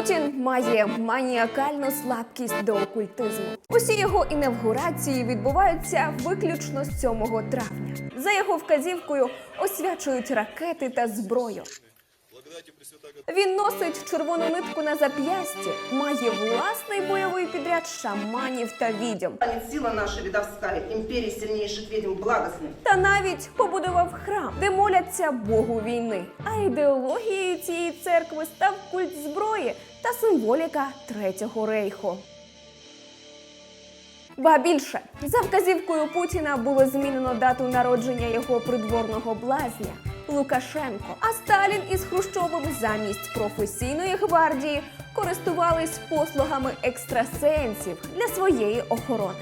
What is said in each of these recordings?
Путін має маніакальну слабкість до окультизму. Усі його інавгурації відбуваються виключно з 7 травня. За його вказівкою освячують ракети та зброю. Він носить червону нитку на зап'ясті, має власний бойовий підряд шаманів та відьом. Сила наша видовская, империи сильнейших ведьм благостных. Та навіть побудував храм, де моляться Богу війни. А ідеологією цієї церкви став культ зброї та символіка Третього рейху. Ба більше за вказівкою Путіна було змінено дату народження його придворного блазня Лукашенко. А Сталін із Хрущовим замість професійної гвардії користувались послугами екстрасенсів для своєї охорони.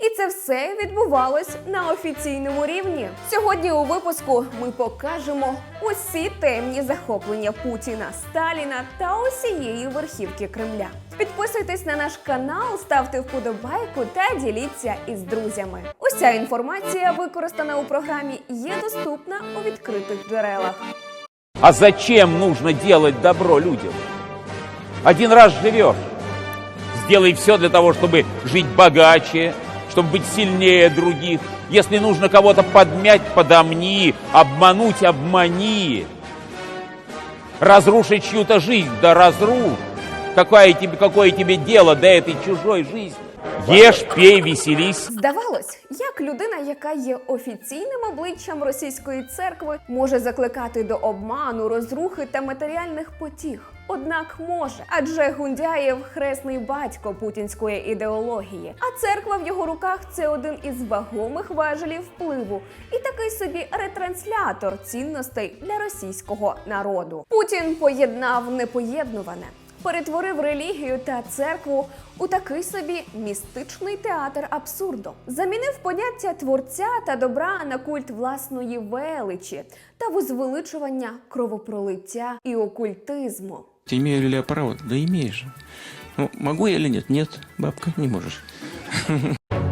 І це все відбувалось на офіційному рівні. Сьогодні у випуску ми покажемо усі темні захоплення Путіна, Сталіна та усієї верхівки Кремля. Підписуйтесь на наш канал, ставте вподобайку та діліться із друзями. Уся інформація, використана у програмі, є доступна у відкритих джерелах. А зачем нужно делать добро людям? Один раз живешь. Сделай все для того, чтобы жить богаче, чтобы быть сильнее других. Если нужно кого-то подмять, подомни, обмануть, обмани. Разрушить чью-то жизнь, да разрушь. Какое тебе, какое тебе дело до этой чужой жизни? Ешь, пей, веселись. Здавалось, як людина, яка є офіційним обличчям російської церкви, може закликати до обману, розрухи та матеріальних потіг. Однак може, адже Гундяєв хресний батько путінської ідеології, а церква в його руках це один із вагомих важелів впливу і такий собі ретранслятор цінностей для російського народу. Путін поєднав непоєднуване перетворив релігію та церкву у такий собі містичний театр абсурду, замінив поняття творця та добра на культ власної величі та возвеличування кровопролиття і окультизму. Имею ли право? Да имеешь. Ну, могу я или нет? Нет, бабка, не можешь.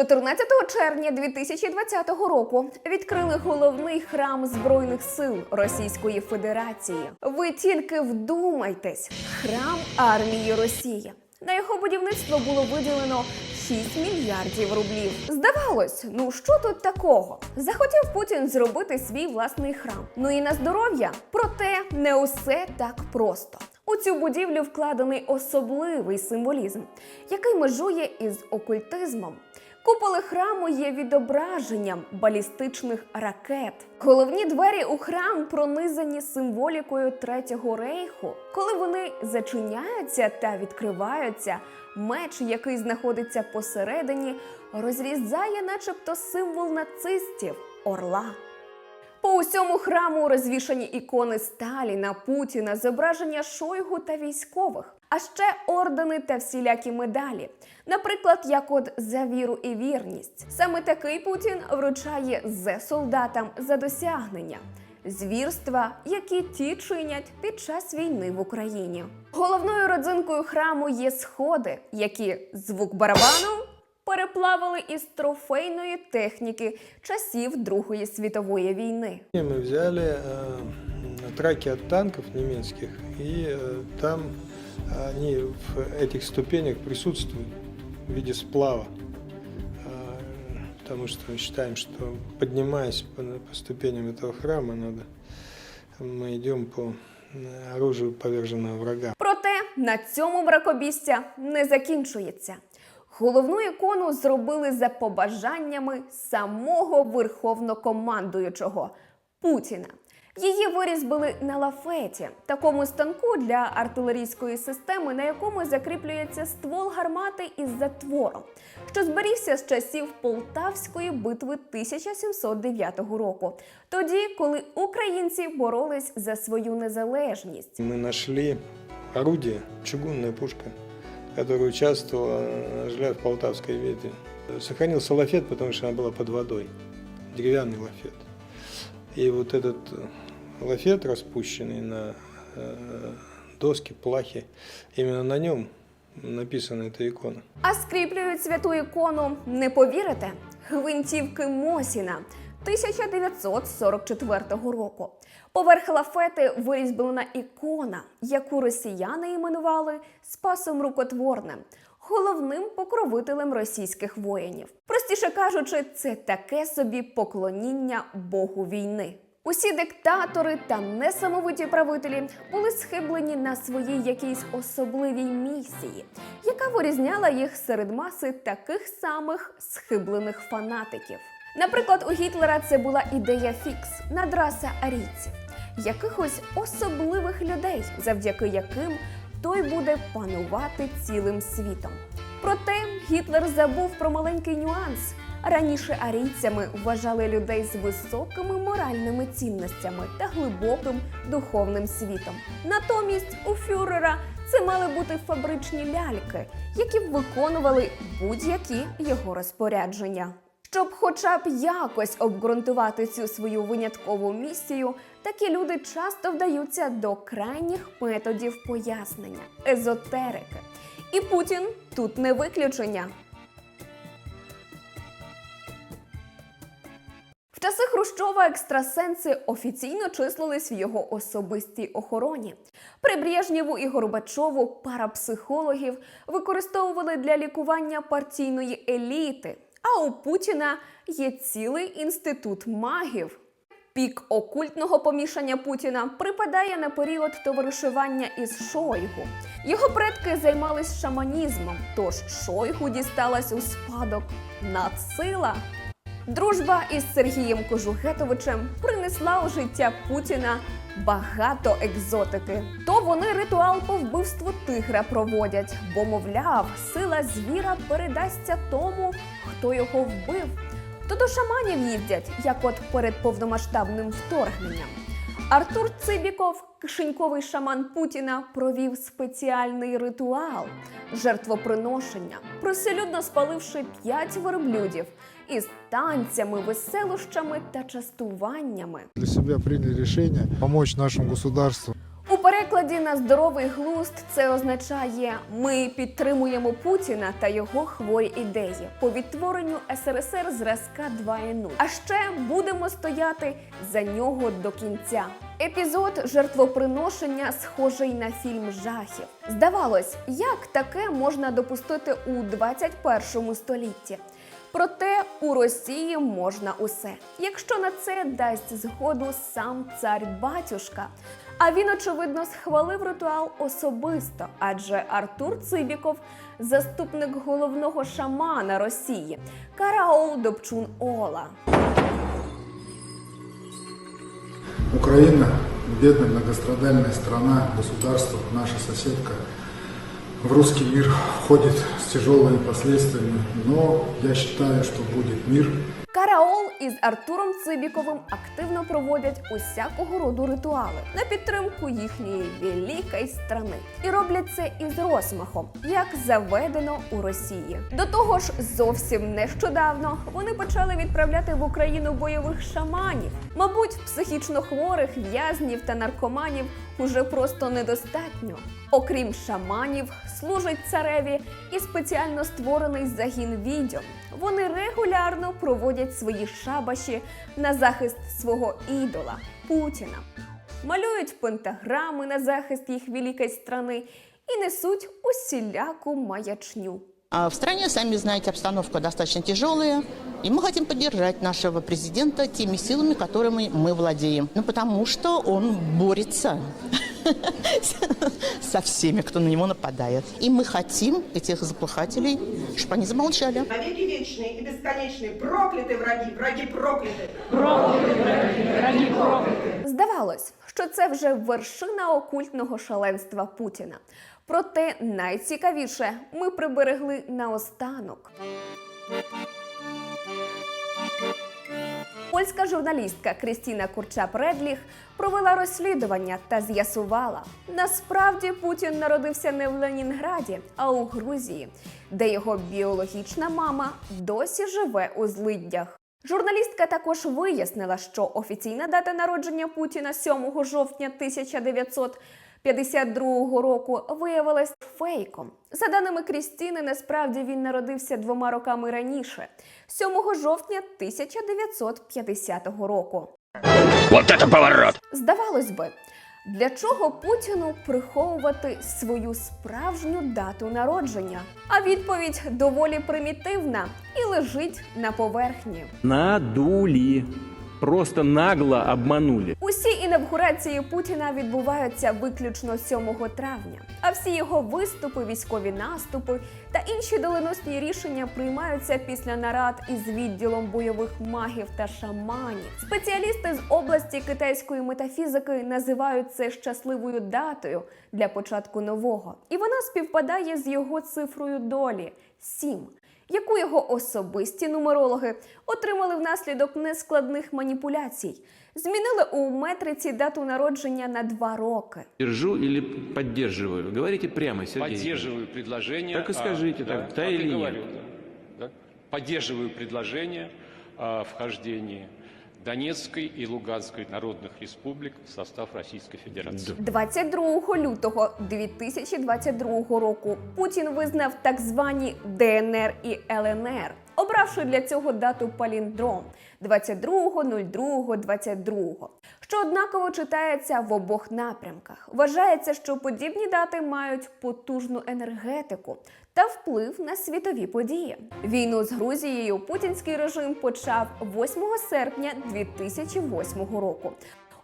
14 червня 2020 року відкрили головний храм збройних сил Російської Федерації. Ви тільки вдумайтесь, храм армії Росії. На його будівництво було виділено 6 мільярдів рублів. Здавалось, ну що тут такого? Захотів Путін зробити свій власний храм. Ну і на здоров'я. Проте не усе так просто. У цю будівлю вкладений особливий символізм, який межує із окультизмом. Куполи храму є відображенням балістичних ракет. Головні двері у храм пронизані символікою Третього рейху. Коли вони зачиняються та відкриваються, меч, який знаходиться посередині, розрізає, начебто, символ нацистів орла. По усьому храму розвішані ікони Сталіна, Путіна, зображення Шойгу та військових, а ще ордени та всілякі медалі. Наприклад, як от за віру і вірність. Саме такий Путін вручає зе солдатам за досягнення. Звірства, які ті чинять під час війни в Україні. Головною родзинкою храму є сходи, які звук барабану переплавили із трофейної техніки часів Другої світової війни. И Мы взяли э, траки от танков немецких, и э, там они в этих ступенях присутствуют в виде сплава. Э, Потому что мы считаем, что поднимаясь по, по ступеням этого храма, надо, мы идем по э, оружию поверженного врага. Проте на цьому мракобістя не закінчується. Головну ікону зробили за побажаннями самого верховнокомандуючого Путіна. Її вирізбили на лафеті, такому станку для артилерійської системи, на якому закріплюється ствол гармати із затвором, що зберігся з часів Полтавської битви 1709 року, тоді, коли українці боролись за свою незалежність. Мы нашли орудие, чугунная пушка, которая участвовала, на жаль, в Полтавской битве. Сохранился лафет, потому что она была под водой, деревянный лафет. И вот этот э, лафет, распущенный на э, доске, плахе, именно на нем написана эта икона. А скріплюють святу ікону, не повірите, гвинтівки Мосіна. 1944 року. Поверх лафети вирізблена ікона, яку росіяни іменували Спасом Рукотворним, головним покровителем російських воїнів. Простіше кажучи, це таке собі поклоніння Богу війни. Усі диктатори та несамовиті правителі були схиблені на своїй якійсь особливій місії, яка вирізняла їх серед маси таких самих схиблених фанатиків. Наприклад, у Гітлера це була ідея фікс надраса арійців, якихось особливих людей, завдяки яким той буде панувати цілим світом. Проте Гітлер забув про маленький нюанс. Раніше арійцями вважали людей з високими моральними цінностями та глибоким духовним світом. Натомість у фюрера це мали бути фабричні ляльки, які б виконували будь-які його розпорядження. Щоб хоча б якось обґрунтувати цю свою виняткову місію, такі люди часто вдаються до крайніх методів пояснення езотерики. І Путін тут не виключення. Часи Хрущова екстрасенси офіційно числились в його особистій охороні. При Брежнєву і Горбачову парапсихологів використовували для лікування партійної еліти. А у Путіна є цілий інститут магів. Пік окультного помішання Путіна припадає на період товаришування із Шойгу. Його предки займались шаманізмом, тож Шойгу дісталась у спадок надсила. Дружба із Сергієм Кожугетовичем принесла у життя Путіна багато екзотики. То вони ритуал по вбивству тигра проводять, бо, мовляв, сила звіра передасться тому, хто його вбив. То до шаманів їздять, як от перед повномасштабним вторгненням. Артур Цибіков, кишеньковий шаман Путіна, провів спеціальний ритуал жертвоприношення, приселюдно спаливши п'ять верблюдів із танцями, веселощами та частуваннями. для себе прийняли рішення помочь нашому государству. Перекладі на здоровий глузд це означає ми підтримуємо Путіна та його хворі ідеї по відтворенню СРСР зразка 2.0. А ще будемо стояти за нього до кінця. Епізод жертвоприношення схожий на фільм жахів. Здавалось, як таке можна допустити у 21 столітті. Проте у Росії можна усе, якщо на це дасть згоду сам цар батюшка. А він, очевидно, схвалив ритуал особисто, адже Артур Цибіков, заступник головного шамана Росії, Караол Добчун Ола. Украина, бедная многострадальная страна, государство, наша соседка, в русский мир входит с тяжелыми последствиями, но я считаю, что будет мир. Караол із Артуром Цибіковим активно проводять усякого роду ритуали на підтримку їхньої великої страни. І роблять це із розмахом, як заведено у Росії. До того ж, зовсім нещодавно вони почали відправляти в Україну бойових шаманів. Мабуть, психічно хворих, в'язнів та наркоманів уже просто недостатньо. Окрім шаманів, служить цареві і спеціально створений загін відьом Вони регулярно проводять свої шабаші на захист свого ідола Путіна, малюють пентаграми на захист їх великої страни і несуть усіляку маячню. А в стране, сами знаете, обстановка достаточно тяжелая, и мы хотим поддержать нашего президента теми силами, которыми мы владеем. Ну, потому что он борется со всеми, кто на него нападает. И мы хотим этих заплахателей, чтобы они замолчали. Навеки вечные и бесконечные прокляты враги, враги прокляты. Здавалось, що це вже вершина окультного шаленства Путіна. Проте найцікавіше ми приберегли наостанок. Польська журналістка Крістіна Курчап Редліх провела розслідування та з'ясувала, насправді Путін народився не в Ленінграді, а у Грузії, де його біологічна мама досі живе у злиддях. Журналістка також вияснила, що офіційна дата народження Путіна 7 жовтня 1900 52-го року виявилась фейком. За даними Крістіни, насправді він народився двома роками раніше, 7 жовтня 1950 року. Вот это поворот! Здавалось би, для чого Путіну приховувати свою справжню дату народження? А відповідь доволі примітивна і лежить на поверхні. Надули. Просто нагло обманули. Усі інавгурації Путіна відбуваються виключно 7 травня, а всі його виступи, військові наступи та інші доленосні рішення приймаються після нарад із відділом бойових магів та шаманів. Спеціалісти з області китайської метафізики називають це щасливою датою для початку нового, і вона співпадає з його цифрою долі 7 яку його особисті нумерологи отримали внаслідок нескладних маніпуляцій. Змінили у метриці дату народження на два роки. Держу или поддерживаю? Говорите прямо, Сергій. Поддерживаю предложение. Так и о- скажите, да, так, да так и или говорю, нет? да. Поддерживаю предложение о вхождении Донецкой і Луганської народних республік в состав Російської Федерації 22 лютого 2022 року Путін визнав так звані ДНР і ЛНР, обравши для цього дату паліндром 22.02.22, що однаково читається в обох напрямках. Вважається, що подібні дати мають потужну енергетику та вплив на світові події. Війну з Грузією путінський режим почав 8 серпня 2008 року.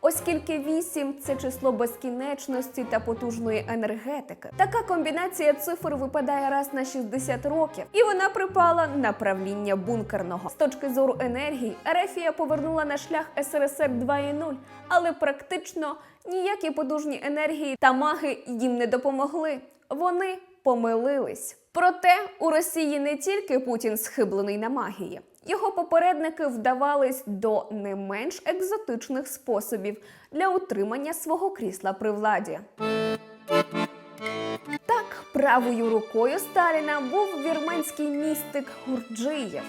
Оскільки 8 – це число безкінечності та потужної енергетики. Така комбінація цифр випадає раз на 60 років, і вона припала на правління бункерного. З точки зору енергії, Ерефія повернула на шлях СРСР 2.0, але практично ніякі потужні енергії та маги їм не допомогли. Вони помилились. Проте у Росії не тільки Путін схиблений на магії. Його попередники вдавались до не менш екзотичних способів для утримання свого крісла при владі. Так, правою рукою Сталіна був вірменський містик Гурджиєв.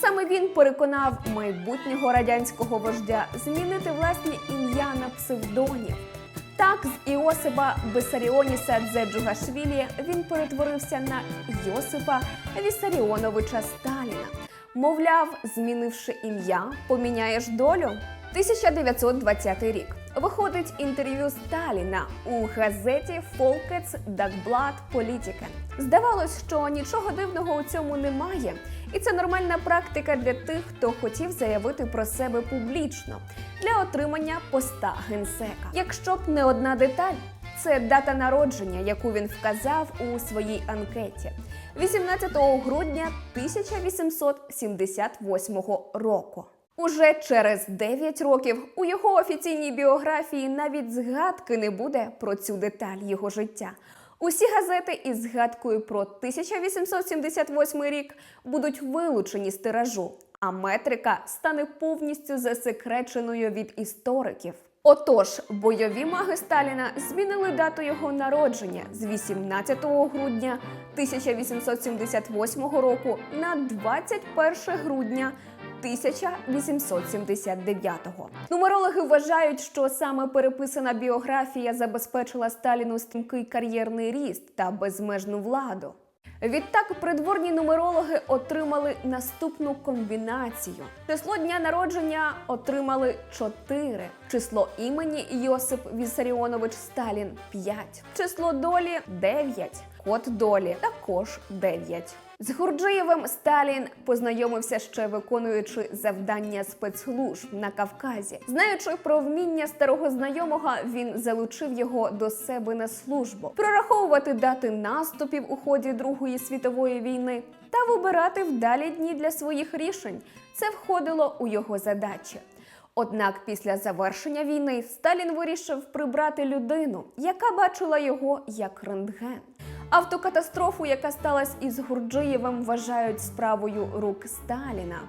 Саме він переконав майбутнього радянського вождя змінити власні ім'я на псевдонів. Так, з Іосипа Бесаріоніса Дзеджугашвілі він перетворився на Йосипа Вісаріоновича Сталіна. Мовляв, змінивши ім'я, поміняєш долю. 1920 рік виходить інтерв'ю Сталіна у газеті Folkets Dagblad Politiken. Здавалось, що нічого дивного у цьому немає, і це нормальна практика для тих, хто хотів заявити про себе публічно для отримання поста генсека. Якщо б не одна деталь, це дата народження, яку він вказав у своїй анкеті 18 грудня 1878 року. Уже через 9 років у його офіційній біографії навіть згадки не буде про цю деталь його життя. Усі газети із згадкою про 1878 рік будуть вилучені з тиражу, а метрика стане повністю засекреченою від істориків. Отож, бойові маги Сталіна змінили дату його народження з 18 грудня 1878 року на 21 грудня 1879-го. Нумерологи вважають, що саме переписана біографія забезпечила Сталіну стрімкий кар'єрний ріст та безмежну владу. Відтак придворні нумерологи отримали наступну комбінацію. Число дня народження отримали 4, число імені Йосип Вісаріонович Сталін 5, число долі 9, код долі також 9. З Гурджиєвим Сталін познайомився ще виконуючи завдання спецслужб на Кавказі. Знаючи про вміння старого знайомого, він залучив його до себе на службу, прораховувати дати наступів у ході Другої світової війни та вибирати вдалі дні для своїх рішень. Це входило у його задачі. Однак після завершення війни Сталін вирішив прибрати людину, яка бачила його як рентген. Автокатастрофу, яка сталася із Гурджиєвим, вважають справою рук Сталіна.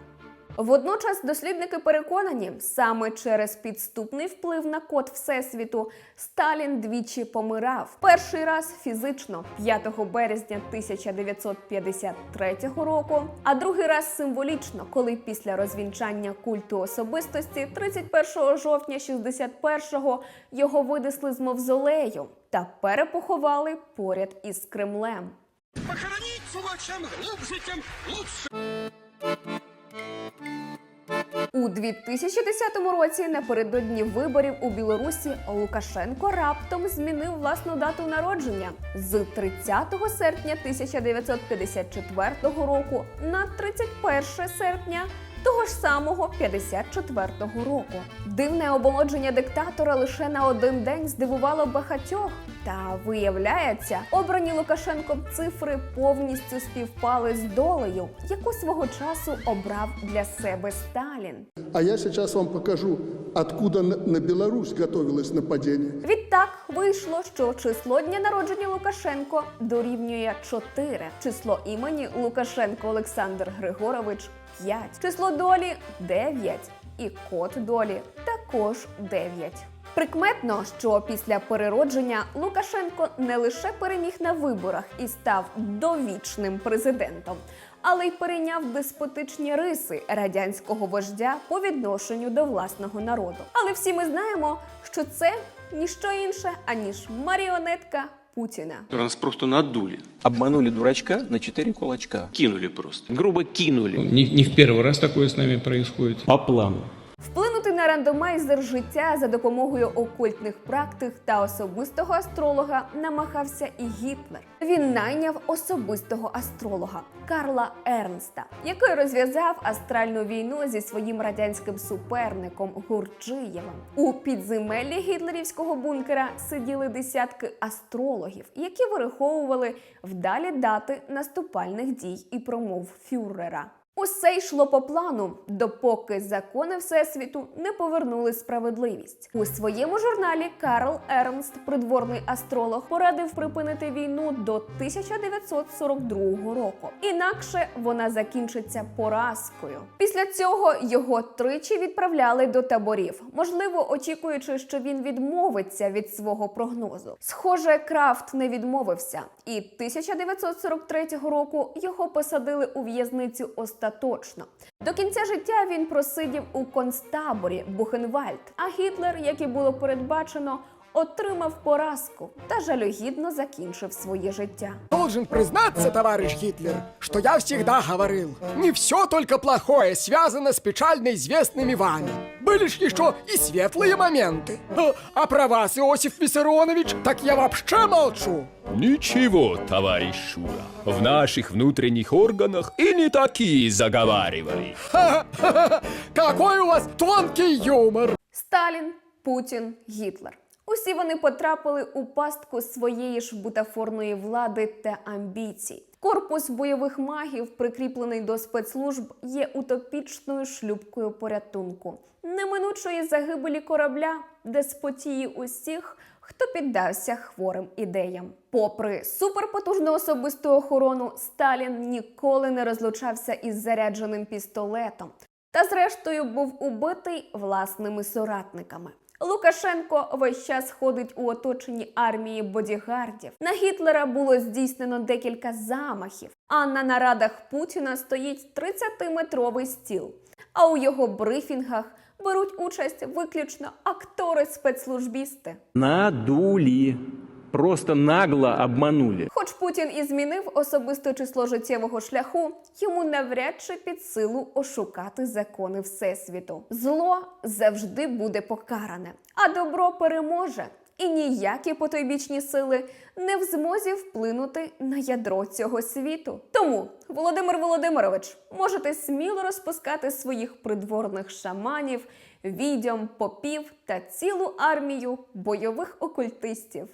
Водночас дослідники переконані, саме через підступний вплив на код всесвіту Сталін двічі помирав. Перший раз фізично 5 березня 1953 року, а другий раз символічно, коли після розвінчання культу особистості 31 жовтня 61-го його видесли з мавзолею та перепоховали поряд із Кремлем. Чем глубже, тем лучше. У 2010 році напередодні виборів у Білорусі Лукашенко раптом змінив власну дату народження з 30 серпня 1954 року на 31 серпня того ж самого 54-го року. Дивне оболодження диктатора лише на один день здивувало багатьох. Та виявляється, обрані Лукашенком цифри повністю співпали з долею, яку свого часу обрав для себе Сталін. А я сейчас вам покажу, откуда на на Беларусь готовилось нападение. Відтак вийшло, що число дня народження Лукашенко дорівнює 4, число імені Лукашенко Олександр Григорович 5, число долі 9 і код долі також 9. Прикметно, що після переродження Лукашенко не лише переміг на виборах і став довічним президентом, але й перейняв деспотичні риси радянського вождя по відношенню до власного народу. Але всі ми знаємо, що це ніщо інше аніж маріонетка Путіна. Нас просто надули. Обманули дурачка на четыре кулачка. Кинули просто. Грубо кинули. Не, не в первый раз такое с нами происходит. По плану. Рандомайзер життя за допомогою окультних практик та особистого астролога намагався і Гітлер. Він найняв особистого астролога Карла Ернста, який розв'язав астральну війну зі своїм радянським суперником Гурджиєвим. У підземеллі гітлерівського бункера сиділи десятки астрологів, які вираховували вдалі дати наступальних дій і промов фюрера. Усе йшло по плану, допоки закони Всесвіту не повернули справедливість. У своєму журналі Карл Ернст, придворний астролог, порадив припинити війну до 1942 року. Інакше вона закінчиться поразкою. Після цього його тричі відправляли до таборів, можливо, очікуючи, що він відмовиться від свого прогнозу. Схоже, Крафт не відмовився, і 1943 року його посадили у в'язницю остаточно. До кінця життя він просидів у концтаборі Бухенвальд. А Гітлер, як і було передбачено, отримав поразку та жалюгідно закінчив своє життя. Должен признаться, товарищ Гитлер, что я всегда говорил, не все только плохое связано с печально известными вами. Были ж еще и светлые моменты. А, а про вас, Иосиф Виссарионович, так я вообще молчу. Ничего, товарищ Шура, в наших внутренних органах и не такие заговаривали. Ха-ха-ха, Какой у вас тонкий юмор. Сталін, Путін, Гітлер. Усі вони потрапили у пастку своєї ж бутафорної влади та амбіцій. Корпус бойових магів, прикріплений до спецслужб, є утопічною шлюбкою порятунку, неминучої загибелі корабля, деспотії усіх, хто піддався хворим ідеям. Попри суперпотужну особисту охорону, Сталін ніколи не розлучався із зарядженим пістолетом та, зрештою, був убитий власними соратниками. Лукашенко весь час ходить у оточенні армії бодігардів. На Гітлера було здійснено декілька замахів, а на нарадах Путіна стоїть 30-метровий стіл. А у його брифінгах беруть участь виключно актори-спецслужбісти. Надули. Просто нагло обманули. Хоч Путін і змінив особисте число життєвого шляху, йому навряд чи під силу ошукати закони Всесвіту. Зло завжди буде покаране, а добро переможе. І ніякі потойбічні сили не в змозі вплинути на ядро цього світу. Тому, Володимир Володимирович, можете сміло розпускати своїх придворних шаманів, відьом, попів та цілу армію бойових окультистів.